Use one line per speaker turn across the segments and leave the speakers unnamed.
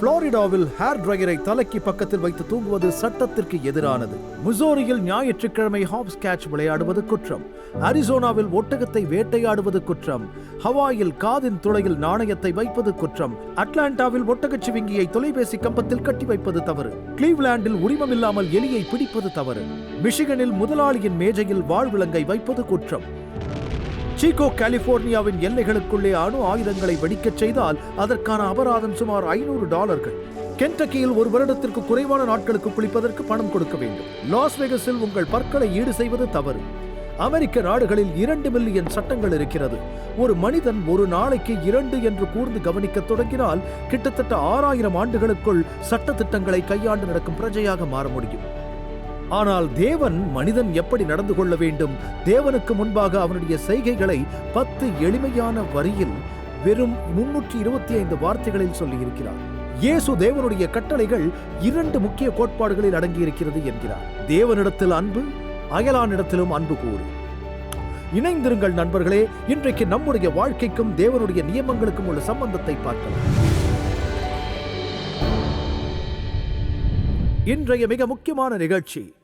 புளோரிடாவில் hair டிரையரை தலைக்கு பக்கத்தில் வைத்து தூங்குவது சட்டத்திற்கு எதிரானது. முசோரியில் ஞாயிற்றுக்கிழமை ஹாப்ஸ் கேட்ச் விளையாடுவது குற்றம். அரிசோனாவில் ஒட்டகத்தை வேட்டையாடுவது குற்றம். ஹவாயில் காதின் துளையில் நாணயத்தை வைப்பது குற்றம். அட்லாண்டாவில் ஒட்டகச்சிவிங்கியை தொலைபேசி கம்பத்தில் கட்டி வைப்பது தவறு. கிளீவ்லாண்டில் உரிமமில்லாமல் எலியை பிடிப்பது தவறு. மிஷிகனில் முதலாளியின் மேஜையில் வாழ்விலங்கை வைப்பது குற்றம். சீகோ கலிபோர்னியாவின் எல்லைகளுக்குள்ளே அணு ஆயுதங்களை வெடிக்கச் செய்தால் அதற்கான அபராதம் சுமார் ஐநூறு டாலர்கள். கென்டக்கியில் ஒரு வருடத்திற்கு குறைவான நாட்களுக்கு குளிப்பதற்கு பணம் கொடுக்க வேண்டும். லாஸ் வேகஸில் உங்கள் பற்களை ஈடு செய்வது தவறு. அமெரிக்க நாடுகளில் இரண்டு மில்லியன் சட்டங்கள் இருக்கிறது. ஒரு மனிதன் ஒரு நாளைக்கு இரண்டு என்று கூர்ந்து கவனிக்க தொடங்கினால் கிட்டத்தட்ட ஆறாயிரம் ஆண்டுகளுக்குள் சட்ட திட்டங்களை கையாண்டு நடக்கும் பிரஜையாக மாற முடியும். ஆனால் தேவன் மனிதன் எப்படி நடந்து கொள்ள வேண்டும்? தேவனுக்கு முன்பாக அவனுடைய செய்கைகளை பத்து எளிமையான வரியில் வெறும் முன்னூற்றி இருபத்தி ஐந்து வார்த்தைகளில் சொல்லியிருக்கிறார். இயேசு தேவனுடைய கட்டளைகள் இரண்டு முக்கிய கோட்பாடுகளில் அடங்கியிருக்கிறது என்கிறார். தேவனிடத்தில் அன்பு அயலானிடத்திலும் அன்பு கூறு. இணைந்திருங்கள் நண்பர்களே இன்றைக்கு நம்முடைய வாழ்க்கைக்கும் தேவனுடைய நியமங்களுக்கும் உள்ள சம்பந்தத்தை பார்க்கலாம். இன்றைய மிக முக்கியமான நிகழ்ச்சி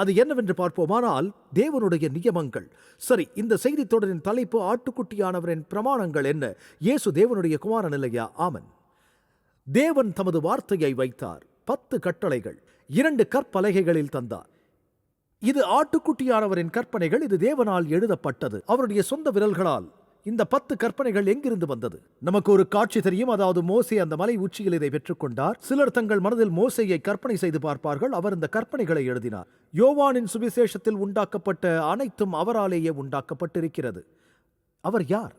அது என்னவென்று பார்ப்போமானால் தேவனுடைய நியமங்கள். சரி இந்த செய்தி தொடரின் தலைப்பு ஆட்டுக்குட்டியானவரின் பிரமாணங்கள் என்ன? இயேசு தேவனுடைய குமாரன் இல்லையா ஆமன். தேவன் தமது வார்த்தையை வைத்தார். பத்து கட்டளைகள். இரண்டு கற்பலகைகளில் தந்தார். இது ஆட்டுக்குட்டியானவரின் கற்பனைகள் இது தேவனால் எழுதப்பட்டது. அவருடைய சொந்த விரல்களால். இந்த பத்து கற்பனைகள் எங்கிருந்து வந்தது? நமக்கு ஒரு காட்சி தெரியும். அதாவது மோசே அந்த மலை உச்சியில் இதை பெற்றுக்கொண்டார். சிலர் தங்கள் மனதில் மோசையை கற்பனை செய்து பார்ப்பார்கள். அவர் இந்த கற்பனைகளை எழுதினார். யோவானின் சுவிசேஷத்தில் உண்டாக்கப்பட்ட அனைத்தும் அவராலேயே உண்டாக்கப்பட்டிருக்கிறது. அவர் யார்?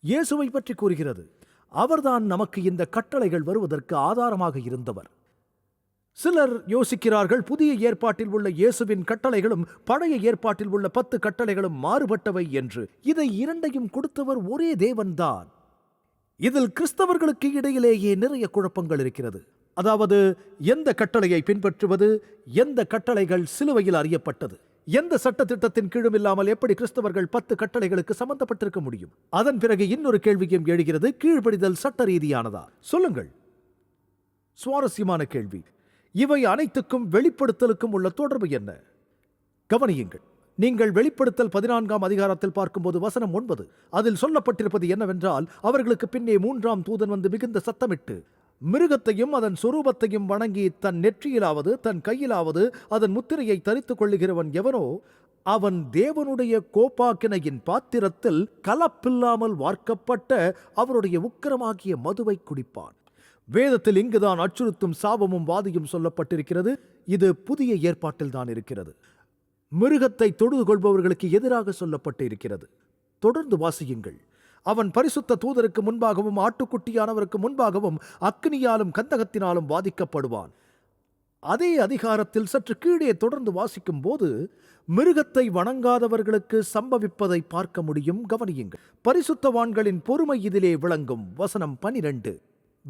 இயேசுவை பற்றி கூறுகிறது. அவர்தான் நமக்கு இந்த கட்டளைகள் வருவதற்கு ஆதாரமாக இருந்தவர். சிலர் யோசிக்கிறார்கள் புதிய ஏற்பாட்டில் உள்ள இயேசுவின் கட்டளைகளும் பழைய ஏற்பாட்டில் உள்ள பத்து கட்டளைகளும் மாறுபட்டவை என்று. இதை இரண்டையும் கொடுத்தவர் ஒரே தேவன்தான். இதில் கிறிஸ்தவர்களுக்கு இடையிலேயே நிறைய குழப்பங்கள் இருக்கிறது. அதாவது எந்த கட்டளையை பின்பற்றுவது எந்த கட்டளைகள் சிலுவையில் அறியப்பட்டது எந்த சட்ட திட்டத்தின் கீழும் இல்லாமல் எப்படி கிறிஸ்தவர்கள் பத்து கட்டளைகளுக்கு சம்பந்தப்பட்டிருக்க முடியும்? அதன் பிறகு இன்னொரு கேள்வியும் எழுகிறது கீழ்ப்படிதல் சட்ட ரீதியானதா? சொல்லுங்கள். சுவாரஸ்யமான கேள்வி. இவை அனைத்துக்கும் வெளிப்படுத்தலுக்கும் உள்ள தொடர்பு என்ன? கவனியுங்கள் நீங்கள் வெளிப்படுத்தல் பதினான்காம் அதிகாரத்தில் பார்க்கும்போது வசனம் ஒன்பது அதில் சொல்லப்பட்டிருப்பது என்னவென்றால் அவர்களுக்கு பின்னே மூன்றாம் தூதன் வந்து மிகுந்த சத்தமிட்டு மிருகத்தையும் அதன் சுரூபத்தையும் வணங்கி தன் நெற்றியிலாவது தன் கையிலாவது அதன் முத்திரையை தரித்துக் கொள்ளுகிறவன் எவனோ அவன் தேவனுடைய கோப்பாக்கினையின் பாத்திரத்தில் கலப்பில்லாமல் வார்க்கப்பட்ட அவருடைய உக்கிரமாகிய மதுவை குடிப்பான். வேதத்தில் இங்குதான் அச்சுறுத்தும் சாபமும் வாதியும் சொல்லப்பட்டிருக்கிறது. இது புதிய ஏற்பாட்டில் தான் இருக்கிறது. மிருகத்தை தொழுது கொள்பவர்களுக்கு எதிராக சொல்லப்பட்டு இருக்கிறது தொடர்ந்து வாசியுங்கள். அவன் பரிசுத்த தூதருக்கு முன்பாகவும் ஆட்டுக்குட்டியானவருக்கு முன்பாகவும் அக்னியாலும் கந்தகத்தினாலும் வாதிக்கப்படுவான். அதே அதிகாரத்தில் சற்று கீழே தொடர்ந்து வாசிக்கும் போது மிருகத்தை வணங்காதவர்களுக்கு சம்பவிப்பதை பார்க்க முடியும். கவனியுங்கள். பரிசுத்தவான்களின் பொறுமை இதிலே விளங்கும். வசனம் பனிரெண்டு.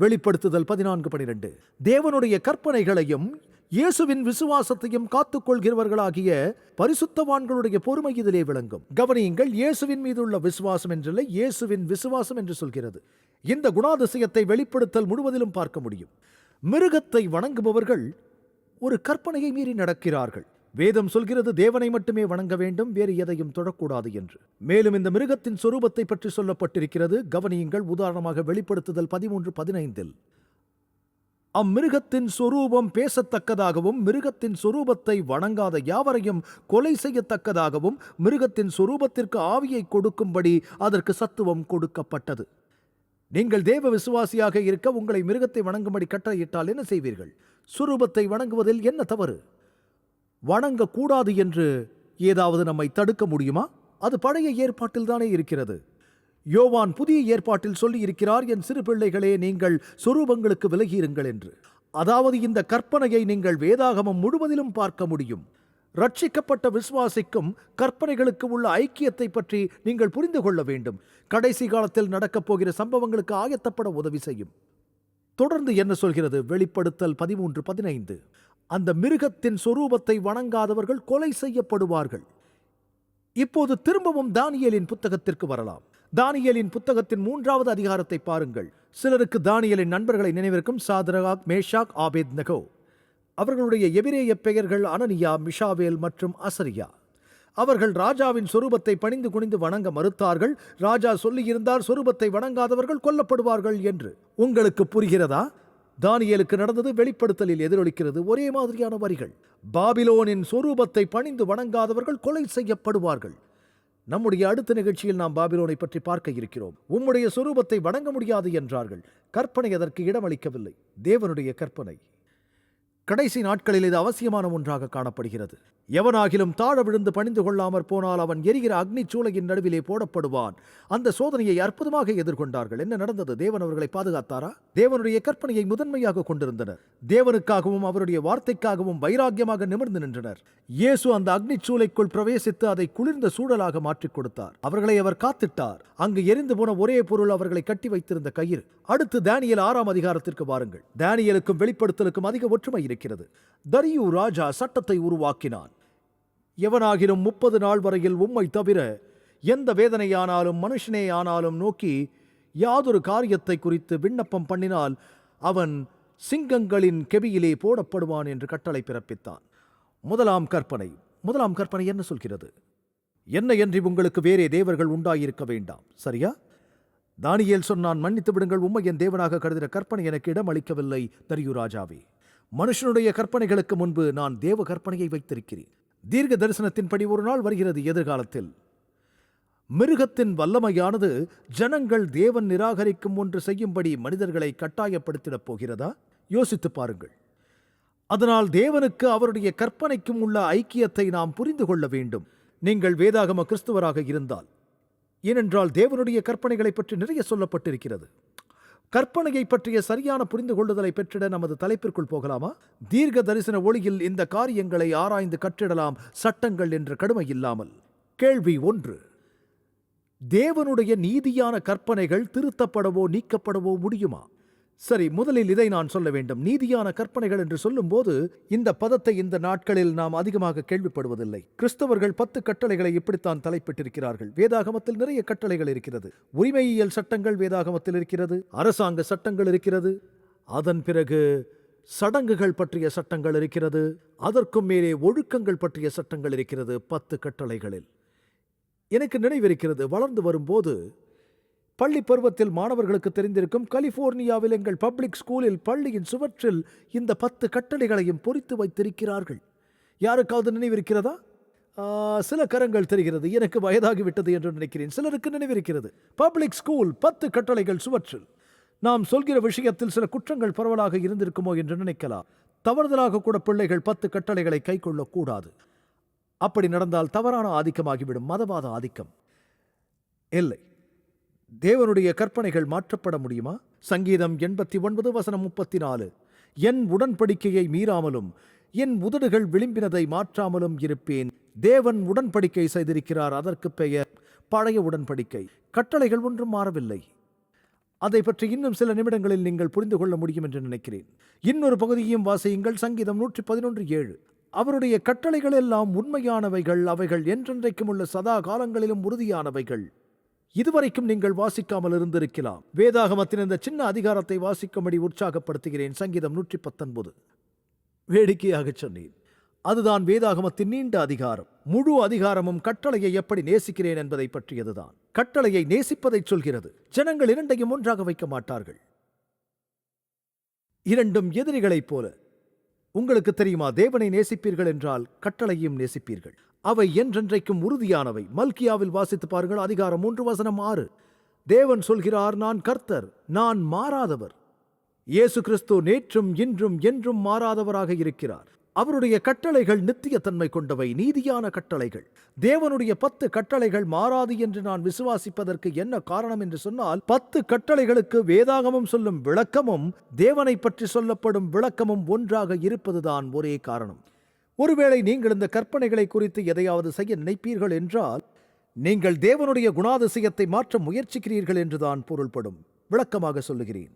வெளிப்படுத்துதல் பதினான்கு பனிரெண்டு. தேவனுடைய கற்பனைகளையும் இயேசுவின் விசுவாசத்தையும் காத்துக்கொள்கிறவர்களாகிய பரிசுத்தவான்களுடைய பொறுமை இதிலே விளங்கும். கவனியுங்கள் இயேசுவின் மீது உள்ள விசுவாசம் என்றில்லை இயேசுவின் விசுவாசம் என்று சொல்கிறது. இந்த குணாதிசயத்தை வெளிப்படுத்தல் முழுவதிலும் பார்க்க முடியும். மிருகத்தை வணங்குபவர்கள் ஒரு கற்பனையை மீறி நடக்கிறார்கள். வேதம் சொல்கிறது தேவனை மட்டுமே வணங்க வேண்டும் வேறு எதையும் தொடக்கூடாது என்று. மேலும் இந்த மிருகத்தின் சொரூபத்தை பற்றி சொல்லப்பட்டிருக்கிறது கவனியுங்கள் உதாரணமாக வெளிப்படுத்துதல் பதிமூன்று பதினைந்தில். அம்மிருகத்தின் சொரூபம் பேசத்தக்கதாகவும் மிருகத்தின் சொரூபத்தை வணங்காத யாவரையும் கொலை செய்யத்தக்கதாகவும் மிருகத்தின் சொரூபத்திற்கு ஆவியை கொடுக்கும்படி அதற்கு சத்துவம் கொடுக்கப்பட்டது. நீங்கள் தேவ விசுவாசியாக இருக்க உங்களை மிருகத்தை வணங்கும்படி கட்டளையிட்டால் என்ன செய்வீர்கள்? சுரூபத்தை வணங்குவதில் என்ன தவறு? வணங்கக்கூடாது என்று ஏதாவது நம்மை தடுக்க முடியுமா? அது பழைய ஏற்பாட்டில் தானே இருக்கிறது. யோவான் புதிய ஏற்பாட்டில் சொல்லி இருக்கிறார் என் சிறு பிள்ளைகளே நீங்கள் சொரூபங்களுக்கு விலகியிருங்கள் என்று. அதாவது இந்த கற்பனையை நீங்கள் வேதாகமம் முழுவதிலும் பார்க்க முடியும். ரட்சிக்கப்பட்ட விசுவாசிக்கும் கற்பனைகளுக்கு உள்ள ஐக்கியத்தை பற்றி நீங்கள் புரிந்து கொள்ள வேண்டும். கடைசி காலத்தில் நடக்கப் போகிற சம்பவங்களுக்கு ஆயத்தப்பட உதவி செய்யும். தொடர்ந்து என்ன சொல்கிறது? வெளிப்படுத்தல் பதிமூன்று பதினைந்து. அந்த மிருகத்தின் சொரூபத்தை வணங்காதவர்கள் கொலை செய்யப்படுவார்கள். இப்போது திரும்பவும் தானியலின் புத்தகத்திற்கு வரலாம். தானியலின் புத்தகத்தின் மூன்றாவது அதிகாரத்தை பாருங்கள். சிலருக்கு தானியலின் நண்பர்களை நினைவிருக்கும் சாதரகாக் மேஷாக் ஆபேத் நகோ. அவர்களுடைய எபிரேய பெயர்கள் அனனியா மிஷாவேல் மற்றும் அசரியா. அவர்கள் ராஜாவின் சொரூபத்தை பணிந்து குனிந்து வணங்க மறுத்தார்கள். ராஜா சொல்லியிருந்தார் சொரூபத்தை வணங்காதவர்கள் கொல்லப்படுவார்கள் என்று. உங்களுக்கு புரிகிறதா? தானியலுக்கு நடந்தது வெளிப்படுத்தலில் எதிரொலிக்கிறது. ஒரே மாதிரியான வரிகள். பாபிலோனின் சொரூபத்தை பணிந்து வணங்காதவர்கள் கொலை செய்யப்படுவார்கள். நம்முடைய அடுத்த நிகழ்ச்சியில் நாம் பாபிலோனை பற்றி பார்க்க இருக்கிறோம். உம்முடைய சொரூபத்தை வணங்க முடியாது என்றார்கள். கற்பனை அதற்கு இடமளிக்கவில்லை. தேவனுடைய கற்பனை. கடைசி நாட்களில் இது அவசியமான ஒன்றாக காணப்படுகிறது. எவனாகிலும் தாழ விழுந்து பணிந்து கொள்ளாமற் போனால் அவன் எரிகிற அக்னி சூளையின் நடுவிலே போடப்படுவான். அந்த சோதனையை அற்புதமாக எதிர்கொண்டார்கள். என்ன நடந்தது? தேவன் அவர்களை பாதுகாத்தாரா? தேவனுடைய கற்பனையை முதன்மையாக கொண்டிருந்தனர். தேவனுக்காகவும் அவருடைய வார்த்தைக்காகவும் வைராக்கியமாக நிமிர்ந்து நின்றனர். இயேசு அந்த அக்னி சூளைக்குள் பிரவேசித்து அதை குளிர்ந்த சூழலாக மாற்றிக் கொடுத்தார். அவர்களை அவர் காத்திட்டார். அங்கு எரிந்து போன ஒரே பொருள் அவர்களை கட்டி வைத்திருந்த கயிறு. அடுத்து தானியல் ஆறாம் அதிகாரத்திற்கு வாருங்கள். தானியலுக்கும் வெளிப்படுத்தலுக்கும் அதிக ஒற்றுமை இருக்கிறது தரியு ராஜா சட்டத்தை உருவாக்கினான். எவனாகிலும் முப்பது நாள் வரையில் உம்மை தவிர எந்த வேதனையானாலும் மனுஷனே ஆனாலும் நோக்கி யாதொரு காரியத்தை குறித்து விண்ணப்பம் பண்ணினால் அவன் சிங்கங்களின் கெவியிலே போடப்படுவான் என்று கட்டளை பிறப்பித்தான். முதலாம் கற்பனை முதலாம் கற்பனை என்ன சொல்கிறது? என்ன என்று உங்களுக்கு வேறே தேவர்கள் உண்டாயிருக்க வேண்டாம் சரியா? தானியேல் சொன்னான் மன்னித்து விடுங்கள் உம்மை என் தேவனாக கருதுகிற கற்பனை எனக்கு இடம் அளிக்கவில்லை தரியு ராஜாவே. மனுஷனுடைய கற்பனைகளுக்கு முன்பு நான் தேவ கற்பனையை வைத்திருக்கிறேன். தீர்க்க தரிசனத்தின்படி ஒரு நாள் வருகிறது எதிர்காலத்தில். மிருகத்தின் வல்லமையானது ஜனங்கள் தேவன் நிராகரிக்கும் ஒன்று செய்யும்படி மனிதர்களை கட்டாயப்படுத்திடப் போகிறதா? யோசித்து பாருங்கள். அதனால் தேவனுக்கு அவருடைய கற்பனைக்கும் உள்ள ஐக்கியத்தை நாம் புரிந்து கொள்ள வேண்டும். நீங்கள் வேதாகம கிறிஸ்துவராக இருந்தால். ஏனென்றால் தேவனுடைய கற்பனைகளை பற்றி நிறைய சொல்லப்பட்டிருக்கிறது. கற்பனையை பற்றிய சரியான புரிந்து கொள்ளுதலை பெற்றிட நமது தலைப்பிற்குள் போகலாமா? தீர்க்க தரிசன ஒளியில் இந்த காரியங்களை ஆராய்ந்து கற்றிடலாம் சட்டங்கள் என்ற கடுமை இல்லாமல் கேள்வி ஒன்று. தேவனுடைய நீதியான கற்பனைகள் திருத்தப்படவோ நீக்கப்படவோ முடியுமா? சரி முதலில் இதை நான் சொல்ல வேண்டும். நீதியான கற்பனைகள் என்று சொல்லும்போது இந்த பதத்தை இந்த நாட்களில் நாம் அதிகமாக கேள்விப்படுவதில்லை. கிறிஸ்தவர்கள் பத்து கட்டளைகளை இப்படித்தான் தலைப்பிட்டிருக்கிறார்கள். வேதாகமத்தில் நிறைய கட்டளைகள் இருக்கிறது. உரிமையியல் சட்டங்கள் வேதாகமத்தில் இருக்கிறது. அரசாங்க சட்டங்கள் இருக்கிறது. அதன் பிறகு சடங்குகள் பற்றிய சட்டங்கள் இருக்கிறது. அதற்கும் மேலே ஒழுக்கங்கள் பற்றிய சட்டங்கள் இருக்கிறது பத்து கட்டளைகளில். எனக்கு நினைவிருக்கிறது வளர்ந்து வரும்போது பள்ளி பருவத்தில் மாணவர்களுக்கு தெரிந்திருக்கும் கலிபோர்னியாவில் எங்கள் பப்ளிக் ஸ்கூலில் பள்ளியின் சுவற்றில் இந்த பத்து கட்டளைகளையும் பொறித்து வைத்திருக்கிறார்கள். யாருக்காவது நினைவிருக்கிறதா? சில கரங்கள் தெரிகிறது. எனக்கு வயதாகிவிட்டது என்று நினைக்கிறேன். சிலருக்கு நினைவிருக்கிறது. பப்ளிக் ஸ்கூல் பத்து கட்டளைகள் சுவற்றில். நாம் சொல்கிற விஷயத்தில் சில குற்றங்கள் பரவலாக இருந்திருக்குமோ என்று நினைக்கலாம். தவறுதலாக கூட பிள்ளைகள் பத்து கட்டளைகளை கை கொள்ளக்கூடாது அப்படி நடந்தால் தவறான ஆதிக்கமாகிவிடும். மதவாத ஆதிக்கம். இல்லை. தேவனுடைய கற்பனைகள் மாற்றப்பட முடியுமா? சங்கீதம் எண்பத்தி ஒன்பது வசனம் முப்பத்தி நாலு என் உடன்படிக்கையை மீறாமலும் என் உதடுகள் விளிம்பினதை மாற்றாமலும் இருப்பேன். தேவன் உடன்படிக்கை செய்திருக்கிறார் அதற்கு பெயர் பழைய உடன்படிக்கை. கட்டளைகள் ஒன்றும் மாறவில்லை. அதை பற்றி இன்னும் சில நிமிடங்களில் நீங்கள் புரிந்து கொள்ள முடியும் என்று நினைக்கிறேன். இன்னொரு பகுதியையும் வாசியுங்கள் சங்கீதம் நூற்றி பதினொன்று ஏழு. அவருடைய கட்டளைகள் எல்லாம் உண்மையானவைகள் அவைகள் என்றென்றைக்கும் உள்ள சதா காலங்களிலும் உறுதியானவைகள். இதுவரைக்கும் நீங்கள் வாசிக்காமல் இருந்திருக்கலாம். வேதாகமத்தின் இந்த சின்ன அதிகாரத்தை வாசிக்கும்படி உற்சாகப்படுத்துகிறேன். சங்கீதம் நூற்றி பத்தொன்பது வேடிக்கையாக சொன்னேன். அதுதான் வேதாகமத்தின் நீண்ட அதிகாரம். முழு அதிகாரமும் கட்டளையை எப்படி நேசிக்கிறேன் என்பதை பற்றியதுதான். கட்டளையை நேசிப்பதைச் சொல்கிறது. ஜனங்கள் இரண்டையும் ஒன்றாக வைக்க மாட்டார்கள். இரண்டும் எதிரிகளைப் போல. உங்களுக்கு தெரியுமா தேவனை நேசிப்பீர்கள் என்றால் கட்டளையும் நேசிப்பீர்கள். அவை என்றென்றைக்கும் உறுதியானவை. மல்கியாவில் வாசித்து பாருங்கள் அதிகாரம் மூன்று வசனம் ஆறு. தேவன் சொல்கிறார் நான் கர்த்தர் நான் மாறாதவர். இயேசு கிறிஸ்து நேற்றும் இன்றும் என்றும் மாறாதவராக இருக்கிறார். அவருடைய கட்டளைகள் நித்தியத்தன்மை கொண்டவை நீதியான கட்டளைகள். தேவனுடைய பத்து கட்டளைகள் மாறாது என்று நான் விசுவாசிப்பதற்கு என்ன காரணம் என்று சொன்னால் பத்து கட்டளைகளுக்கு வேதாகமம் சொல்லும் விளக்கமும் தேவனை பற்றி சொல்லப்படும் விளக்கமும் ஒன்றாக இருப்பதுதான் ஒரே காரணம். ஒருவேளை நீங்கள் இந்த கற்பனைகளை குறித்து எதையாவது செய்ய நினைப்பீர்கள் என்றால் நீங்கள் தேவனுடைய குணாதிசயத்தை மாற்ற முயற்சிக்கிறீர்கள் என்றுதான் பொருள்படும். விளக்கமாக சொல்லுகிறேன்.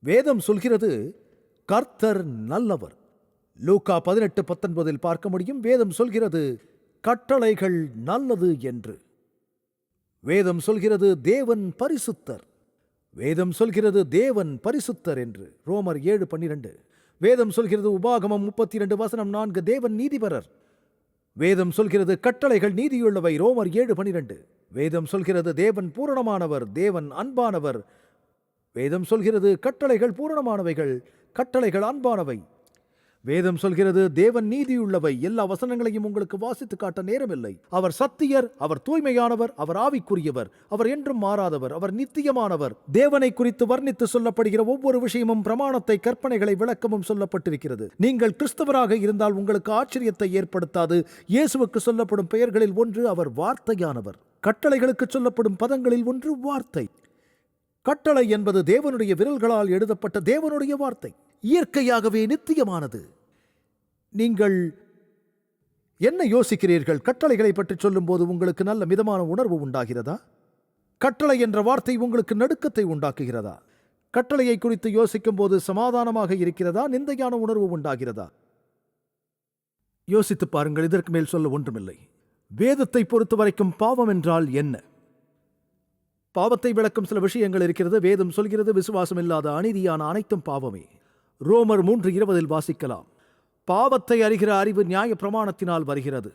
வேதம் சொல்கிறது கர்த்தர் நல்லவர். லூக்கா பதினெட்டு பத்தொன்பதில் பார்க்க முடியும் வேதம் சொல்கிறது கட்டளைகள் நல்லது என்று. வேதம் சொல்கிறது தேவன் பரிசுத்தர். வேதம் சொல்கிறது தேவன் பரிசுத்தர் என்று. ரோமர் ஏழு பன்னிரண்டு. வேதம் சொல்கிறது உபாகமம் முப்பத்தி இரண்டு வசனம் நான்கு தேவன் நீதிபரர். வேதம் சொல்கிறது கட்டளைகள் நீதியுள்ளவை ரோமர் ஏழு பனிரெண்டு. வேதம் சொல்கிறது தேவன் பூரணமானவர் தேவன் அன்பானவர். வேதம் சொல்கிறது கட்டளைகள் பூரணமானவைகள் கட்டளைகள் அன்பானவை. வேதம் சொல்கிறது தேவன் நீதியுள்ளவை. எல்லா வசனங்களையும் உங்களுக்கு வாசித்து காட்ட நேரமில்லை. அவர் சத்தியர் அவர் தூய்மையானவர் அவர் ஆவிக்குரியவர் அவர் என்றும் மாறாதவர் அவர் நித்தியமானவர். தேவனை குறித்து வர்ணித்து சொல்லப்படுகிற ஒவ்வொரு விஷயமும் பிரமாணத்தை கற்பனைகளை விளக்கமும் சொல்லப்பட்டிருக்கிறது. நீங்கள் கிறிஸ்தவராக இருந்தால் உங்களுக்கு ஆச்சரியத்தை ஏற்படுத்தாது. இயேசுவுக்கு சொல்லப்படும் பெயர்களில் ஒன்று அவர் வார்த்தையானவர். கட்டளைகளுக்கு சொல்லப்படும் பதங்களில் ஒன்று வார்த்தை. கட்டளை என்பது தேவனுடைய விரல்களால் எழுதப்பட்ட தேவனுடைய வார்த்தை. இயற்கையாகவே நித்தியமானது. நீங்கள் என்ன யோசிக்கிறீர்கள்? கட்டளைகளை பற்றி சொல்லும்போது உங்களுக்கு நல்ல மிதமான உணர்வு உண்டாகிறதா? கட்டளை என்ற வார்த்தை உங்களுக்கு நடுக்கத்தை உண்டாக்குகிறதா? கட்டளையை குறித்து யோசிக்கும் போது சமாதானமாக இருக்கிறதா? நிந்தையான உணர்வு உண்டாகிறதா? யோசித்து பாருங்கள் இதற்கு மேல் சொல்ல ஒன்றுமில்லை. வேதத்தை பொறுத்த வரைக்கும் பாவம் என்றால் என்ன? பாவத்தை விளக்கும் சில விஷயங்கள் இருக்கிறது வேதம் சொல்கிறது விசுவாசம் இல்லாத அநீதியான அனைத்தும் பாவமே. ரோமர் மூன்று இருபதில் வாசிக்கலாம். பாவத்தை அறிகிற அறிவு நியாய பிரமாணத்தினால் வருகிறது.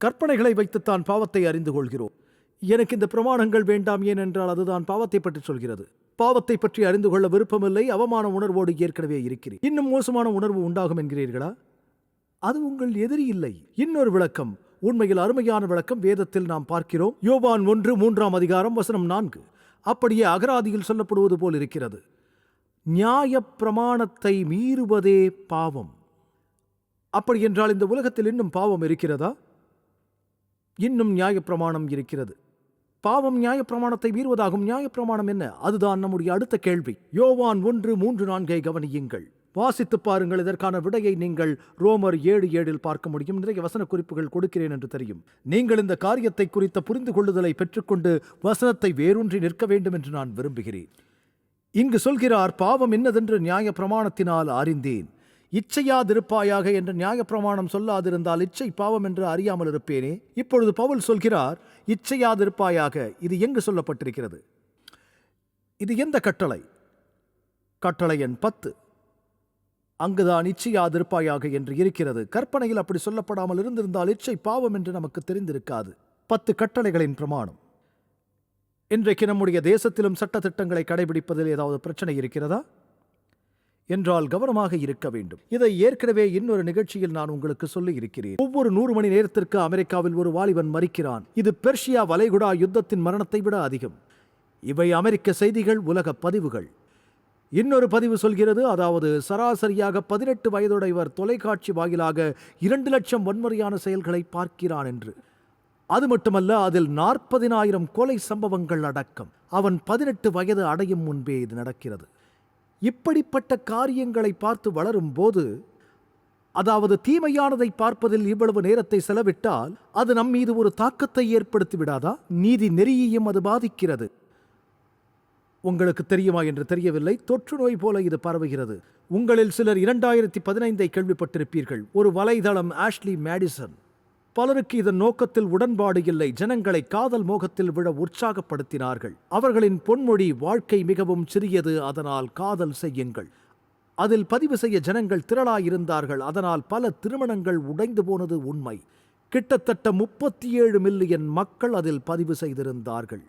கற்பனைகளை வைத்துத்தான் பாவத்தை அறிந்து கொள்கிறோம். எனக்கு இந்த பிரமாணங்கள் வேண்டாம் ஏனென்றால் அதுதான் பாவத்தை பற்றி சொல்கிறது. பாவத்தை பற்றி அறிந்து கொள்ள விருப்பமில்லை அவமான உணர்வோடு ஏற்கனவே இருக்கிறேன். இன்னும் மோசமான உணர்வு உண்டாகும் என்கிறீர்களா? அது உங்கள் எதிரி இல்லை. இன்னொரு விளக்கம் உண்மையில் அருமையான விளக்கம் வேதத்தில் நாம் பார்க்கிறோம். யோவான் ஒன்று மூன்றாம் அதிகாரம் வசனம் நான்கு. அப்படியே அகராதியில் சொல்லப்படுவது போல் இருக்கிறது. நியாய பிரமாணத்தை மீறுவதே பாவம். அப்படி என்றால் இந்த உலகத்தில் இன்னும் பாவம் இருக்கிறதா? இன்னும் நியாயப்பிரமாணம் இருக்கிறது. பாவம் நியாயப்பிரமாணத்தை மீறுவதாகும். நியாயப்பிரமாணம் என்ன? அதுதான் நம்முடைய அடுத்த கேள்வி. யோவான் ஒன்று மூன்று நான்கை கவனியுங்கள். வாசித்து பாருங்கள். இதற்கான விடையை நீங்கள் ரோமர் ஏழு ஏழில் பார்க்க முடியும். நிறைய வசன குறிப்புகள் கொடுக்கிறேன் என்று தெரியும். நீங்கள் இந்த காரியத்தை குறித்த புரிந்து கொள்ளுதலை பெற்றுக்கொண்டு வசனத்தை வேரூன்றி நிற்க வேண்டும் என்று நான் விரும்புகிறேன். இங்கு சொல்கிறார் பாவம் என்னதென்று நியாய பிரமாணத்தினால் அறிந்தேன். இச்சையாதிருப்பாயாக என்று நியாய பிரமாணம் சொல்லாதிருந்தால் இச்சை பாவம் என்று அறியாமல் இருப்பேனே? இப்பொழுது பவுல் சொல்கிறார் இச்சையாதிருப்பாயாக. இது எங்கு சொல்லப்பட்டிருக்கிறது? இது எந்த கட்டளை? கட்டளை எண் பத்து. அங்குதான் இச்சையாதிருப்பாயாக என்று இருக்கிறது. கற்பனையில் அப்படி சொல்லப்படாமல் இருந்திருந்தால் இச்சை பாவம் என்று நமக்கு தெரிந்திருக்காது. பத்து கட்டளைகளின் பிரமாணம். இன்றைக்கு நம்முடைய தேசத்திலும் சட்டத்திட்டங்களை கடைபிடிப்பதில் ஏதாவது பிரச்சனை இருக்கிறதா? என்றால் கவனமாக இருக்க வேண்டும். இதை ஏற்கனவே இன்னொரு நிகழ்ச்சியில் நான் உங்களுக்கு சொல்லி இருக்கிறேன் ஒவ்வொரு நூறு மணி நேரத்திற்கு அமெரிக்காவில் ஒரு வாலிபன் மறிக்கிறான் இது பெர்ஷியா வளைகுடா யுத்தத்தின் மரணத்தை விட அதிகம். இவை அமெரிக்க செய்திகள் உலக பதிவுகள். இன்னொரு பதிவு சொல்கிறது அதாவது சராசரியாக பதினெட்டு வயதுடையவர் தொலைக்காட்சி வாயிலாக இரண்டு லட்சம் வன்முறையான செயல்களை பார்க்கிறான் என்று. அது மட்டுமல்ல அதில் நாற்பதினாயிரம் கொலை சம்பவங்கள் அடக்கம். அவன் பதினெட்டு வயது அடையும் முன்பே இது நடக்கிறது. இப்படிப்பட்ட காரியங்களை பார்த்து வளரும் போது அதாவது தீமையானதை பார்ப்பதில் இவ்வளவு நேரத்தை செலவிட்டால் அது நம் மீது ஒரு தாக்கத்தை ஏற்படுத்தி விடாதா? நீதி நெறியையும் அது பாதிக்கிறது. உங்களுக்கு தெரியுமா என்று தெரியவில்லை. தொற்று நோய் போல இது பரவுகிறது. உங்களில் சிலர் இரண்டாயிரத்தி பதினைந்தை கேள்விப்பட்டிருப்பீர்கள். ஒரு வலைதளம் ஆஷ்லி மேடிசன் பலருக்கு இதன் நோக்கத்தில் உடன்பாடு இல்லை. ஜனங்களை காதல் மோகத்தில் விழ உற்சாகப்படுத்தினார்கள். அவர்களின் பொன்மொழி வாழ்க்கை மிகவும் சிறியது அதனால் காதல் செய்யுங்கள். அதில் பதிவு செய்ய ஜனங்கள் திரளாயிருந்தார்கள் அதனால் பல திருமணங்கள் உடைந்து போனது உண்மை. கிட்டத்தட்ட முப்பத்தி ஏழு மில்லியன் மக்கள் அதில் பதிவு செய்திருந்தார்கள்.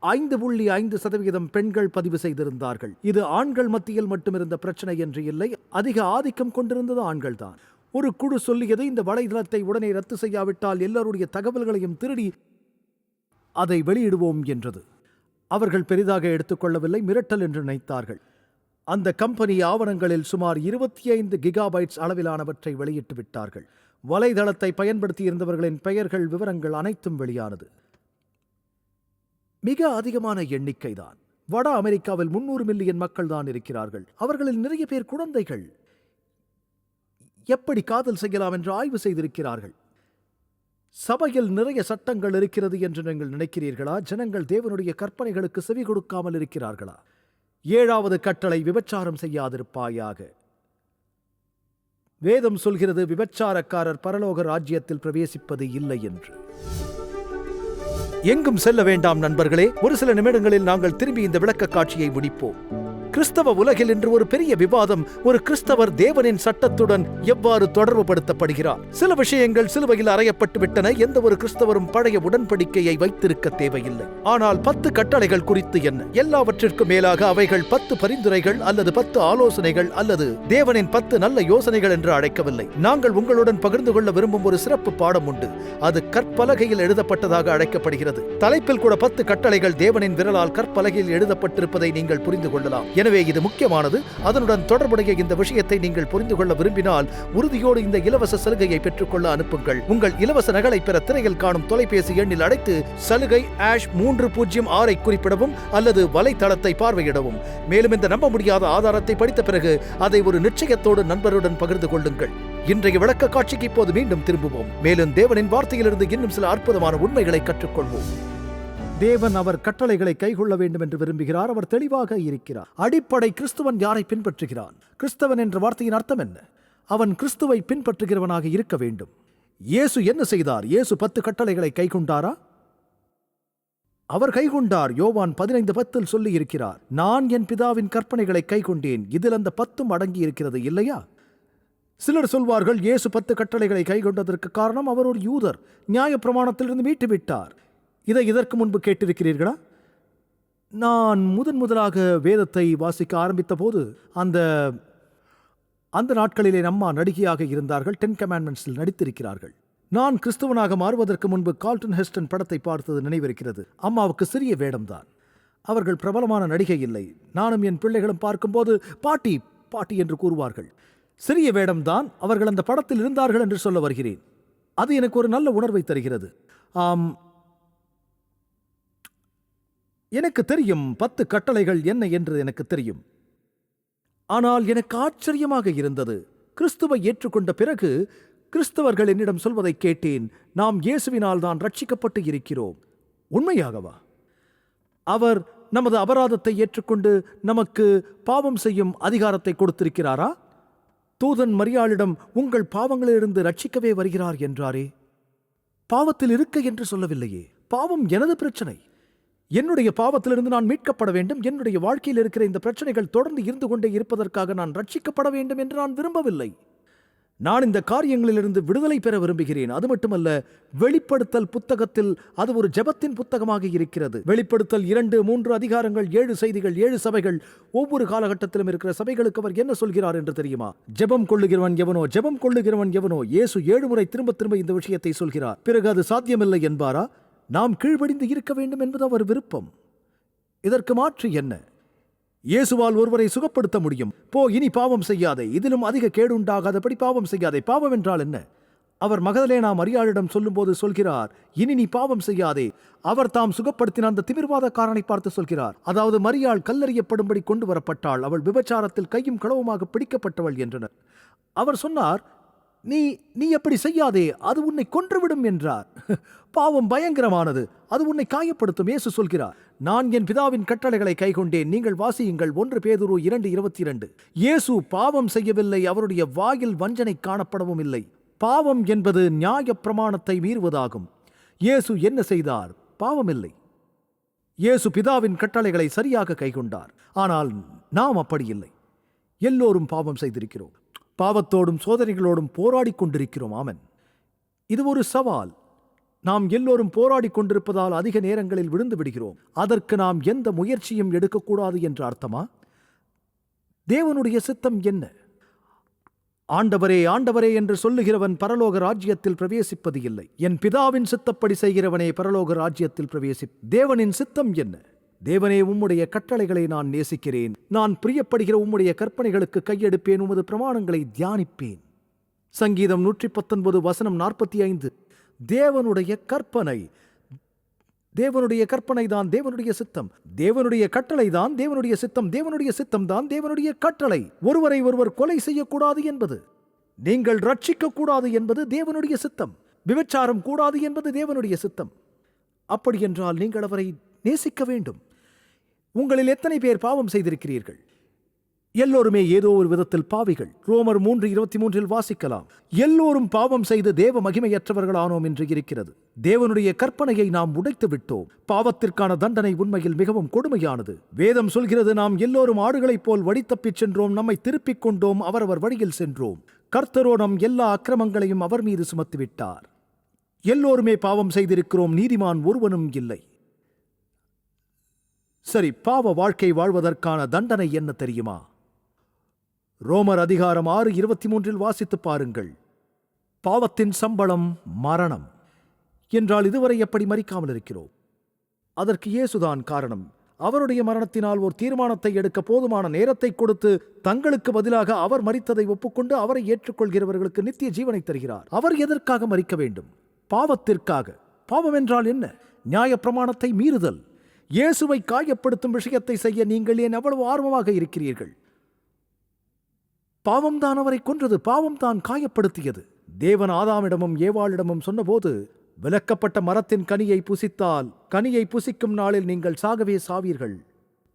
ஐந்து புள்ளி ஐந்து சதவிகிதம் பெண்கள் பதிவு செய்திருந்தார்கள். இது ஆண்கள் மத்தியில் மட்டும் இருந்த பிரச்சனை என்று இல்லை அதிக ஆதிக்கம் கொண்டிருந்தது ஆண்கள்தான். ஒரு குழு சொல்லியது இந்த வலைதளத்தை உடனே ரத்து செய்யாவிட்டால் எல்லோருடைய தகவல்களையும் திருடி அதை வெளியிடுவோம் என்றது. அவர்கள் பெரிதாக எடுத்துக்கொள்ளவில்லை மிரட்டல் என்று நினைத்தார்கள். அந்த கம்பெனி ஆவணங்களில் சுமார் இருபத்தி ஐந்து கிகாபைட்ஸ் அளவிலானவற்றை வெளியிட்டு விட்டார்கள். வலைதளத்தை பயன்படுத்தி இருந்தவர்களின் பெயர்கள் விவரங்கள் அனைத்தும் வெளியானது. மிக அதிகமான எண்ணிக்கைதான். வட அமெரிக்காவில் முன்னூறு மில்லியன் மக்கள் தான் இருக்கிறார்கள். அவர்களில் நிறைய பேர் குழந்தைகள். எப்படி காதல் செய்யலாம் என்று ஆய்வு செய்திருக்கிறார்கள். சபையில் நிறைய சட்டங்கள் இருக்கிறது என்று நீங்கள் நினைக்கிறீர்களா? ஜனங்கள் தேவனுடைய கற்பனைகளுக்கு செவி கொடுக்காமல் இருக்கிறார்களா? ஏழாவது கட்டளை விபச்சாரம் செய்யாதிருப்பாயாக. வேதம் சொல்கிறது விபச்சாரக்காரர் பரலோக ராஜ்யத்தில் பிரவேசிப்பது இல்லை என்று. எங்கும் செல்ல வேண்டாம் நண்பர்களே ஒரு சில நிமிடங்களில் நாங்கள் திரும்பி இந்த விளக்க காட்சியை முடிப்போம். கிறிஸ்தவ உலகில் இன்று ஒரு பெரிய விவாதம் ஒரு கிறிஸ்தவர் தேவனின் சட்டத்துடன் எவ்வாறு தொடர்பு படுத்தப்படுகிறார் சில விஷயங்கள் சிலுவையில் அறையப்பட்டு விட்டன. எந்த ஒரு கிறிஸ்தவரும் பழைய உடன்படிக்கையை வைத்திருக்க தேவையில்லை. ஆனால் பத்து கட்டளைகள் குறித்து என்ன? எல்லாவற்றிற்கும் மேலாக அவைகள் பத்து பரிந்துரைகள் அல்லது பத்து ஆலோசனைகள் அல்லது தேவனின் பத்து நல்ல யோசனைகள் என்று அழைக்கவில்லை. நாங்கள் உங்களுடன் பகிர்ந்து கொள்ள விரும்பும் ஒரு சிறப்பு பாடம் உண்டு. அது கற்பலகையில் எழுதப்பட்டதாக அழைக்கப்படுகிறது. தலைப்பில் கூட பத்து கட்டளைகள் தேவனின் விரலால் கற்பலகையில் எழுதப்பட்டிருப்பதை நீங்கள் புரிந்து கொள்ளலாம். எனவே இது முக்கியமானது. அதனுடன் தொடர்புடைய இந்த விஷயத்தை நீங்கள் புரிந்து கொள்ள விரும்பினால் உறுதியோடு இந்த இலவச சலுகையை பெற்றுக்கொள்ள அனுப்புங்கள். உங்கள் இலவச நகலை பெற திரையில் காணும் தொலைபேசி எண்ணில் அழைத்து சலுகை ஆஷ் மூன்று பூஜ்ஜியம் ஆறை குறிப்பிடவும் அல்லது வலைத்தளத்தை பார்வையிடவும். மேலும் இந்த நம்ப முடியாத ஆதாரத்தை படித்த பிறகு அதை ஒரு நிச்சயத்தோடு நண்பருடன் பகிர்ந்து கொள்ளுங்கள். இன்றைய விளக்க காட்சிக்கு இப்போது மீண்டும் திரும்புவோம். மேலும் தேவனின் வார்த்தையிலிருந்து இன்னும் சில அற்புதமான உண்மைகளை கற்றுக்கொள்வோம். தேவன் அவர் கட்டளைகளை கைகொள்ள வேண்டும் என்று விரும்புகிறார். அவர் தெளிவாக இருக்கிறார். அடிப்படை கிறிஸ்துவன் யாரை பின்பற்றுகிறான்? கிறிஸ்தவன் என்ற வார்த்தையின் அர்த்தம் என்ன? அவன் கிறிஸ்துவை பின்பற்றுகிறவனாக இருக்க வேண்டும். இயேசு என்ன செய்தார்? இயேசு பத்து கட்டளைகளை கைகொண்டாரா? அவர் கைகொண்டார். யோவான் பதினைந்து பத்தில் சொல்லி இருக்கிறார். நான் என் பிதாவின் கற்பனைகளை கைகொண்டேன். இதில் அந்த பத்தும் அடங்கி இருக்கிறது இல்லையா? சிலர் சொல்வார்கள் இயேசு பத்து கட்டளைகளை கைகொண்டதற்கு காரணம் அவர் ஒரு யூதர். நியாயப்பிரமாணத்திலிருந்து மீட்டு விட்டார் இதை இதற்கு முன்பு கேட்டிருக்கிறீர்களா? நான் முதன் முதலாக வேதத்தை வாசிக்க ஆரம்பித்த போது அந்த அந்த நாட்களிலே அம்மா நடிகையாக இருந்தார்கள் டென் கமாண்ட்மெண்ட்ஸில் நடித்திருக்கிறார்கள். நான் கிறிஸ்துவனாக மாறுவதற்கு முன்பு கால்டன் ஹெஸ்டன் படத்தை பார்த்தது நினைவிருக்கிறது. அம்மாவுக்கு சிறிய வேடம்தான். அவர்கள் பிரபலமான நடிகை இல்லை. நானும் என் பிள்ளைகளும் பார்க்கும்போது பாட்டி பாட்டி என்று கூறுவார்கள். சிறிய வேடம்தான் அவர்கள் அந்த படத்தில் இருந்தார்கள் என்று சொல்ல வருகிறேன். அது எனக்கு ஒரு நல்ல உணர்வை தருகிறது. ஆம் எனக்கு தெரியும் பத்து கட்டளைகள் என்ன என்று எனக்கு தெரியும். ஆனால் எனக்கு ஆச்சரியமாக இருந்தது. கிறிஸ்துவை ஏற்றுக்கொண்ட பிறகு கிறிஸ்தவர்கள் என்னிடம் சொல்வதை கேட்டேன். நாம் இயேசுவினால் தான் ரட்சிக்கப்பட்டு இருக்கிறோம். உண்மையாகவா? அவர் நமது அபராதத்தை ஏற்றுக்கொண்டு நமக்கு பாவம் செய்யும் அதிகாரத்தை கொடுத்திருக்கிறாரா? தூதன் மரியாளிடம் உங்கள் பாவங்களிலிருந்து ரட்சிக்கவே வருகிறார் என்றாரே. பாவத்தில் இருக்க என்று சொல்லவில்லையே. பாவம் எனது பிரச்சனை. என்னுடைய பாவத்திலிருந்து நான் மீட்கப்பட வேண்டும் என்னுடைய வாழ்க்கையில் இருக்கிற இந்த பிரச்சனைகள் தொடர்ந்து இருந்து கொண்டே இருப்பதற்காக நான் ரட்சிக்கப்பட வேண்டும் என்று நான் விரும்பவில்லை. நான் இந்த காரியங்களிலிருந்து விடுதலை பெற விரும்புகிறேன். அது மட்டுமல்ல வெளிப்படுத்தல் புத்தகத்தில் அது ஒரு ஜெபத்தின் புத்தகமாக இருக்கிறது. வெளிப்படுத்தல் இரண்டு மூன்று அதிகாரங்கள் ஏழு செய்திகள் ஏழு சபைகள் ஒவ்வொரு காலகட்டத்திலும் இருக்கிற சபைகளுக்கு அவர் என்ன சொல்கிறார் என்று தெரியுமா? ஜெபம் கொள்ளுகிறவன் எவனோ ஜெபம் கொள்ளுகிறவன் எவனோ? இயேசு ஏழு முறை திரும்ப திரும்ப இந்த விஷயத்தை சொல்கிறார். பிறகு அது சாத்தியமில்லை என்பாரா? நாம் கீழ்வடிந்து இருக்க வேண்டும் என்பது அவர் விருப்பம். இதற்கு மாற்று என்ன? இயேசுவால் ஒருவரை சுகப்படுத்த முடியும். போ இனி பாவம் செய்யாதே. இதிலும் அதிக கேடு உண்டாகாதபடி பாவம் செய்யாதே. பாவம் என்றால் என்ன? அவர் மகதலே நாம் அரியாளிடம் சொல்லும்போது சொல்கிறார் இனி நீ பாவம் செய்யாதே. அவர் தாம் சுகப்படுத்தின அந்த திமிர்வாதக்காரனை பார்த்து சொல்கிறார் அதாவது மரியாள் கல்லறியப்படும்படி கொண்டு வரப்பட்டாள். அவள் விபச்சாரத்தில் கையும் களவுமாக பிடிக்கப்பட்டவள் என்றனர். அவர் சொன்னார் நீ நீ எப்படி செய்யாதே அது உன்னை கொன்றுவிடும் என்றார். பாவம் பயங்கரமானது அது உன்னை காயப்படுத்தும் ஏசு சொல்கிறார். நான் என் பிதாவின் கட்டளைகளை கைகொண்டேன் நீங்கள் வாசியுங்கள் ஒன்று பேதுரு இரண்டு இருபத்தி இரண்டு இயேசு பாவம் செய்யவில்லை அவருடைய வாயில் வஞ்சனை காணப்படவும் இல்லை. பாவம் என்பது நியாய பிரமாணத்தை மீறுவதாகும். இயேசு என்ன செய்தார்? பாவமில்லை. இயேசு பிதாவின் கட்டளைகளை சரியாக கைகொண்டார். ஆனால் நாம் அப்படி இல்லை. எல்லோரும் பாவம் செய்திருக்கிறோம். பாவத்தோடும் சோதனைகளோடும் போராடிக் கொண்டிருக்கிறோம். ஆமன். இது ஒரு சவால். நாம் எல்லோரும் போராடி கொண்டிருப்பதால் அதிக நேரங்களில் விழுந்து விடுகிறோம். அதற்கு நாம் எந்த முயற்சியும் எடுக்கக்கூடாது என்ற அர்த்தமா? தேவனுடைய சித்தம் என்ன? ஆண்டவரே ஆண்டவரே என்று சொல்லுகிறவன் பரலோக ராஜ்யத்தில் பிரவேசிப்பது இல்லை. என் பிதாவின் சித்தப்படி செய்கிறவனே பரலோக ராஜ்யத்தில் பிரவேசி தேவனின் சித்தம் என்ன? தேவனே உம்முடைய கட்டளைகளை நான் நேசிக்கிறேன். நான் பிரியப்படுகிற உம்முடைய கற்பனைகளுக்கு கையெடுப்பேன். உமது பிரமாணங்களை தியானிப்பேன். சங்கீதம் நூற்றி பத்தொன்பது வசனம் நாற்பத்தி ஐந்து தேவனுடைய கற்பனை. தேவனுடைய கற்பனை தான் தேவனுடைய சித்தம். தேவனுடைய கட்டளை தான் தேவனுடைய சித்தம். தேவனுடைய சித்தம் தான் தேவனுடைய கட்டளை. ஒருவரை ஒருவர் கொலை செய்யக்கூடாது என்பது. நீங்கள் ரட்சிக்க கூடாது என்பது தேவனுடைய சித்தம். விபச்சாரம் கூடாது என்பது தேவனுடைய சித்தம். அப்படியென்றால் நீங்கள் அவரை நேசிக்க வேண்டும். உங்களில் எத்தனை பேர் பாவம் செய்திருக்கிறீர்கள்? எல்லோருமே ஏதோ ஒரு விதத்தில் பாவிகள். ரோமர் மூன்று இருபத்தி மூன்றில் வாசிக்கலாம். எல்லோரும் பாவம் செய்து தேவ மகிமையற்றவர்களானோம் என்று இருக்கிறது. தேவனுடைய கற்பனையை நாம் உடைத்து விட்டோம். பாவத்திற்கான தண்டனை உண்மையில் மிகவும் கொடுமையானது. வேதம் சொல்கிறது நாம் எல்லோரும் ஆடுகளைப் போல் வழித்தப்பிச் சென்றோம் நம்மை திருப்பிக் கொண்டோம் அவரவர் வழியில் சென்றோம். கர்த்தரோ நம் எல்லா அக்கிரமங்களையும் அவர் மீது சுமத்துவிட்டார். எல்லோருமே பாவம் செய்திருக்கிறோம் நீதிமான் ஒருவனும் இல்லை. சரி பாவ வாழ்க்கை வாழ்வதற்கான தண்டனை என்ன தெரியுமா? ரோமர் அதிகாரம் ஆறு இருபத்தி மூன்றில் வாசித்து பாருங்கள். பாவத்தின் சம்பளம் மரணம். என்றால் இதுவரை எப்படி மறிக்காமல் இருக்கிறோம்? அதற்கு இயேசுதான் காரணம். அவருடைய மரணத்தினால் ஒரு தீர்மானத்தை எடுக்க போதுமான நேரத்தை கொடுத்து தங்களுக்கு பதிலாக அவர் மறித்ததை ஒப்புக்கொண்டு அவரை ஏற்றுக்கொள்கிறவர்களுக்கு நித்திய ஜீவனை தருகிறார். அவர் எதற்காக மறிக்க வேண்டும்? பாவத்திற்காக. பாவம் என்றால் என்ன? நியாய பிரமாணத்தை மீறுதல். இயேசுவை காயப்படுத்தும் விஷயத்தை செய்ய நீங்கள் ஏன் அவ்வளவு ஆர்வமாக இருக்கிறீர்கள்? பாவம்தான் அவரை கொன்றது பாவம்தான் காயப்படுத்தியது. தேவன் ஆதாமிடமும் ஏவாளிடமும் சொன்னபோது விலக்கப்பட்ட மரத்தின் கனியை புசித்தால் கனியை புசிக்கும் நாளில் நீங்கள் சாகவே சாவீர்கள்.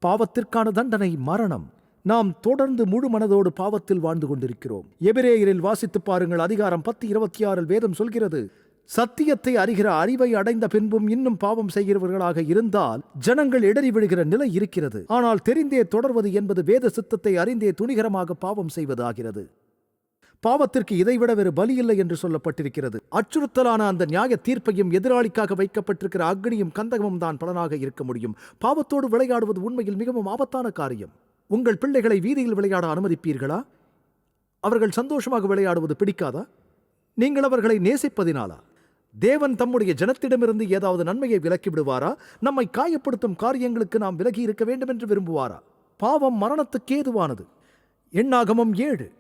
பாவத்திற்கான தண்டனை மரணம். நாம் தொடர்ந்து முழு மனதோடு பாவத்தில் வாழ்ந்து கொண்டிருக்கிறோம். எபிரேயரில் வாசித்துப் பாருங்கள் அதிகாரம் பத்து இருபத்தி ஆறில் வேதம் சொல்கிறது சத்தியத்தை அறிகிற அறிவை அடைந்த பின்பும் இன்னும் பாவம் செய்கிறவர்களாக இருந்தால் ஜனங்கள் இடறிவிடுகிற நிலை இருக்கிறது. ஆனால் தெரிந்தே தொடர்வது என்பது வேத சித்தத்தை அறிந்தே துணிகரமாக பாவம் செய்வது ஆகிறது பாவத்திற்கு இதைவிட வேறு பலி இல்லை என்று சொல்லப்பட்டிருக்கிறது. அச்சுறுத்தலான அந்த நியாய தீர்ப்பையும் எதிராளிக்காக வைக்கப்பட்டிருக்கிற அக்னியும் கந்தகமும் தான் பலனாக இருக்க முடியும். பாவத்தோடு விளையாடுவது உண்மையில் மிகவும் ஆபத்தான காரியம். உங்கள் பிள்ளைகளை வீதியில் விளையாட அனுமதிப்பீர்களா? அவர்கள் சந்தோஷமாக விளையாடுவது பிடிக்காதா? நீங்கள் அவர்களை நேசிப்பதினாலா? தேவன் தம்முடைய ஜனத்திடமிருந்து ஏதாவது நன்மையை விலக்கி விடுவாரா நம்மை காயப்படுத்தும் காரியங்களுக்கு நாம் விலகி இருக்க வேண்டும் என்று விரும்புவாரா? பாவம் மரணத்துக்கு ஏதுவானது. எண்ணாகமம் ஏழு.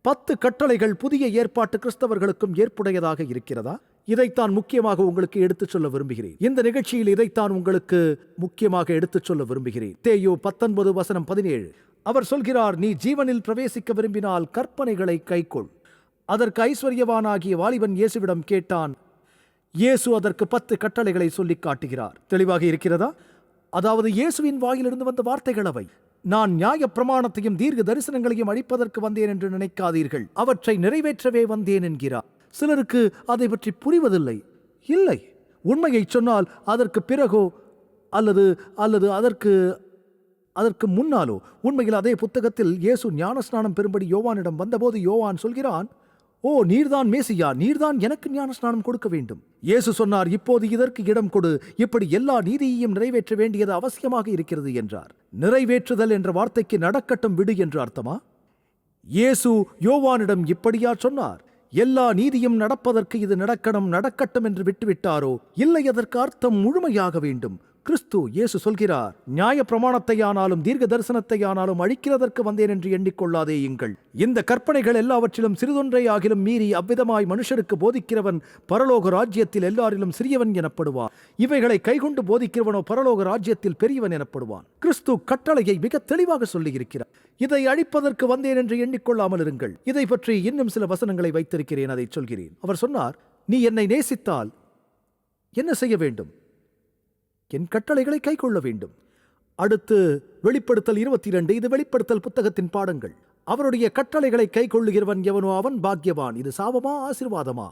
பத்து கட்டளைகள் புதிய ஏற்பாட்டு கிறிஸ்தவர்களுக்கும் ஏற்புடையதாக இருக்கிறதா? இதைத்தான் முக்கியமாக உங்களுக்கு எடுத்துச் சொல்ல விரும்புகிறேன். இந்த நிகழ்ச்சியில் இதைத்தான் உங்களுக்கு முக்கியமாக எடுத்துச் சொல்ல விரும்புகிறேன். தேயோ பத்தொன்பது வசனம் பதினேழு. அவர் சொல்கிறார் நீ ஜீவனில் பிரவேசிக்க விரும்பினால் கற்பனைகளை கைக்கொள். அதற்கு ஐஸ்வர்யவானாகிய வாலிபன் இயேசுவிடம் கேட்டான் இயேசு அதற்கு பத்து கட்டளைகளை சொல்லிக் காட்டுகிறார். தெளிவாக இருக்கிறதா? அதாவது இயேசுவின் வாயிலிருந்து வந்த வார்த்தைகள் அவை. நான் நியாய பிரமாணத்தையும் தீர்க்க தரிசனங்களையும் அழிப்பதற்கு வந்தேன் என்று நினைக்காதீர்கள். அவற்றை நிறைவேற்றவே வந்தேன் என்கிறார். சிலருக்கு அதை பற்றி புரிவதில்லை. இல்லை. உண்மையைச் சொன்னால் அதற்கு பிறகோ அல்லது அல்லது அதற்கு அதற்கு முன்னாலோ. உண்மையில் அதே புத்தகத்தில் இயேசு ஞானஸ்நானம் பெறும்படி யோவானிடம் வந்தபோது யோவான் சொல்கிறான் ஓ நீர்தான் மேசியா நீர்தான் எனக்கு ஞானஸ்நானம் கொடுக்க வேண்டும். இயேசு சொன்னார் இப்போது இதற்கு இடம் கொடு. இப்படி எல்லா நீதியையும் நிறைவேற்ற வேண்டியது அவசியமாக இருக்கிறது என்றார். நிறைவேற்றுதல் என்ற வார்த்தைக்கு நடக்கட்டும் விடு என்று அர்த்தமா? இயேசு யோவானிடம் இப்படியா சொன்னார் எல்லா நீதியும் நடப்பதற்கு இது நடக்கணும் நடக்கட்டும் என்று விட்டுவிட்டாரோ? இல்லை அதற்கு அர்த்தம் முழுமையாக வேண்டும். கிறிஸ்து இயேசு சொல்கிறார் நியாய பிரமாணத்தையானாலும் தீர்க்க தரிசனத்தையானாலும் அழிக்கிறதற்கு வந்தேன் என்று எண்ணிக்கொள்ளாதே எங்கள் இந்த கற்பனைகள் எல்லாவற்றிலும் சிறிதொன்றை ஆகிலும் மீறி அவ்விதமாய் மனுஷருக்கு போதிக்கிறவன் பரலோக ராஜ்யத்தில் எல்லாரிலும் சிறியவன் எனப்படுவான். இவைகளை கைகொண்டு போதிக்கிறவனோ பரலோக ராஜ்யத்தில் பெரியவன் எனப்படுவான். கிறிஸ்து கட்டளையை மிக தெளிவாக சொல்லியிருக்கிறார். இதை அழிப்பதற்கு வந்தேன் என்று எண்ணிக்கொள்ளாமல் இருங்கள். இதை பற்றி இன்னும் சில வசனங்களை வைத்திருக்கிறேன் அதை சொல்கிறேன். அவர் சொன்னார் நீ என்னை நேசித்தால் என்ன செய்ய வேண்டும்? என் கட்டளைகளை கைக்கொள்ள வேண்டும். அடுத்து வெளிப்படுத்தல் இருபத்தி இரண்டு இது வெளிப்படுத்தல் புத்தகத்தின் பாடங்கள். அவருடைய கட்டளைகளை கைக்கொள்ளுகிறவன் எவனோ அவன் பாக்கியவான். இது சாபமா ஆசிர்வாதமா?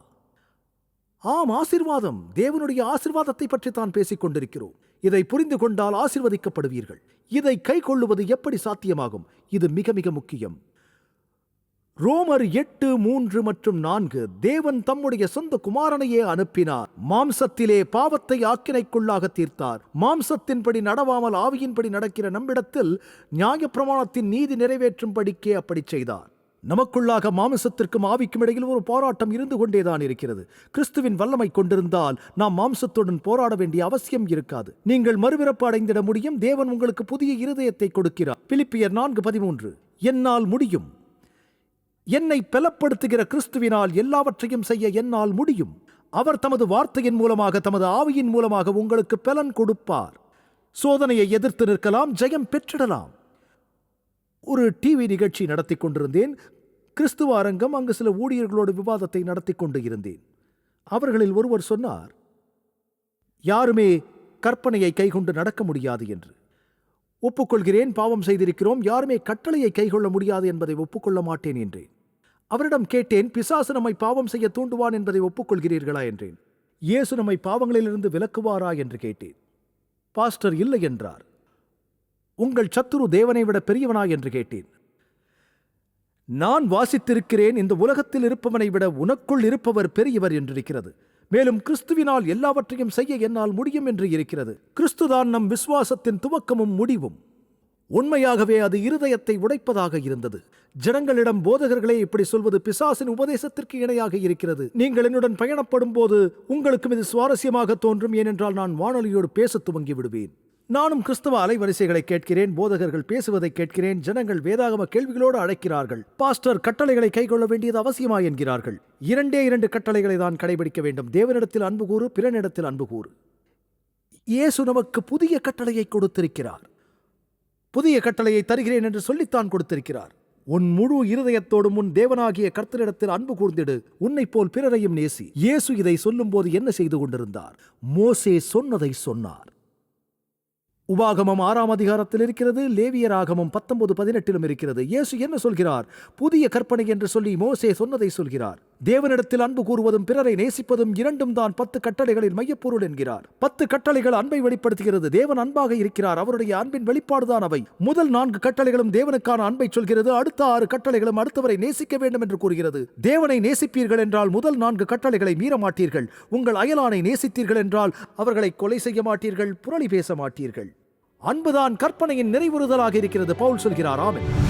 ஆம் ஆசிர்வாதம். தேவனுடைய ஆசிர்வாதத்தை பற்றி தான் பேசிக் கொண்டிருக்கிறோம். இதை புரிந்து கொண்டால் ஆசிர்வதிக்கப்படுவீர்கள். இதை கைக்கொள்ளுவது எப்படி சாத்தியமாகும்? இது மிக மிக முக்கியம். ரோமர் எட்டு மூன்று மற்றும் நான்கு தேவன் தம்முடைய சொந்த குமாரனையே அனுப்பினார். மாம்சத்திலே பாவத்தை ஆக்கினைக்குள்ளாக தீர்த்தார். மாம்சத்தின்படி நடவாமல் ஆவியின்படி நடக்கிற நம்மிடத்தில் நியாயப்பிரமாணத்தின் நீதி நிறைவேற்றும்படிக்கே அப்படி செய்தார். நமக்குள்ளாக மாம்சத்திற்கும் ஆவிக்கும் இடையில் ஒரு போராட்டம் இருந்து கொண்டேதான் இருக்கிறது. கிறிஸ்துவின் வல்லமை கொண்டிருந்தால் நாம் மாம்சத்துடன் போராட வேண்டிய அவசியம் இருக்காது. நீங்கள் மறுபிறப்பு அடைந்திட முடியும். தேவன் உங்களுக்கு புதிய இருதயத்தை கொடுக்கிறார். பிலிப்பியர் நான்கு பதிமூன்று. என்னால் முடியும். என்னை பலப்படுத்துகிற கிறிஸ்துவினால் எல்லாவற்றையும் செய்ய என்னால் முடியும். அவர் தமது வார்த்தையின் மூலமாக தமது ஆவியின் மூலமாக உங்களுக்கு பலன் கொடுப்பார். சோதனையை எதிர்த்து நிற்கலாம் ஜெயம் பெற்றிடலாம். ஒரு டிவி நிகழ்ச்சி நடத்தி கொண்டிருந்தேன். கிறிஸ்துவ அரங்கம் அங்கு சில ஊழியர்களோடு விவாதத்தை நடத்தி கொண்டு இருந்தேன். அவர்களில் ஒருவர் சொன்னார் யாருமே கற்பனையை கைகொண்டு நடக்க முடியாது என்று. ஒப்புக்கொள்கிறேன் பாவம் செய்திருக்கிறோம் யாருமே கட்டளையை கைகொள்ள முடியாது என்பதை ஒப்புக்கொள்ள மாட்டேன் என்றேன். அவரிடம் கேட்டேன் பிசாசு நம்மை பாவம் செய்ய தூண்டுவான் என்பதை ஒப்புக்கொள்கிறீர்களா? என்றேன். இயேசு நம்மை பாவங்களிலிருந்து விலக்குவாரா? என்று கேட்டேன். பாஸ்டர் இல்லை என்றார். உங்கள் சத்துரு தேவனை விட பெரியவனா? என்று கேட்டேன். நான் வாசித்திருக்கிறேன் இந்த உலகத்தில் இருப்பவனை விட உனக்குள் இருப்பவர் பெரியவர் என்றிருக்கிறது. மேலும் கிறிஸ்துவினால் எல்லாவற்றையும் செய்ய என்னால் முடியும் என்று இருக்கிறது. கிறிஸ்துதான் நம் விசுவாசத்தின் துவக்கமும் முடிவும். உண்மையாகவே அது இருதயத்தை உடைப்பதாக இருந்தது. ஜனங்களிடம் போதகர்களே இப்படி சொல்வது பிசாசின் உபதேசத்திற்கு இணையாக இருக்கிறது. நீங்கள் என்னுடன் பயணப்படும் போது உங்களுக்கும் இது சுவாரஸ்யமாக தோன்றும் ஏனென்றால் நான் வானொலியோடு பேசத் துவங்கி விடுவேன். நானும் கிறிஸ்தவ அலைவரிசைகளை கேட்கிறேன் போதகர்கள் பேசுவதை கேட்கிறேன் ஜனங்கள் வேதாகம கேள்விகளோடு அழைக்கிறார்கள். பாஸ்டர் கட்டளைகளை கைகொள்ள வேண்டியது அவசியமா என்கிறார்கள். இரண்டே இரண்டு கட்டளைகளை தான் கடைபிடிக்க வேண்டும். தேவனிடத்தில் அன்பு கூறு பிறனிடத்தில் அன்பு கூறு. இயேசு நமக்கு புதிய கட்டளையை கொடுத்திருக்கிறார். புதிய கட்டளையை தருகிறேன் என்று சொல்லித்தான் கொடுத்திருக்கிறார். உன் முழு இருதயத்தோடும் உன் தேவனாகிய கர்த்தரிடத்தில் அன்பு கூர்ந்திடு. உன்னைப் போல் பிறரையும் நேசி. இயேசு இதை சொல்லும்போது என்ன செய்து கொண்டிருந்தார்? மோசே சொன்னதை சொன்னார். உபாகமம் ஆறாம் அதிகாரத்தில் இருக்கிறது லேவியர் ஆகமம் பத்தொன்பது பதினெட்டிலும் இருக்கிறது. இயேசு என்ன சொல்கிறார்? புதிய கற்பனை என்று சொல்லி மோசே சொன்னதை சொல்கிறார். தேவனிடத்தில் அன்பு கூறுவதும் பிறரை நேசிப்பதும் இரண்டும் தான் பத்து கட்டளைகளின் மையப்பொருள் என்கிறார். பத்து கட்டளைகள் அன்பை வெளிப்படுத்துகிறது தேவன் அன்பாக இருக்கிறார் அவருடைய அன்பின் வெளிப்பாடுதான் அவை. முதல் நான்கு கட்டளைகளும் தேவனுக்கான அன்பை சொல்கிறது அடுத்த ஆறு கட்டளைகளும் அடுத்தவரை நேசிக்க வேண்டும் என்று கூறுகிறது. தேவனை நேசிப்பீர்கள் என்றால் முதல் நான்கு கட்டளைகளை மீற மாட்டீர்கள். உங்கள் அயலானை நேசித்தீர்கள் என்றால் அவர்களை கொலை செய்ய மாட்டீர்கள் புரளி பேச மாட்டீர்கள். அன்புதான் கற்பனையின் நிறைவுறுதலாக இருக்கிறது. பவுல் சொல்கிறார் ஆமென்.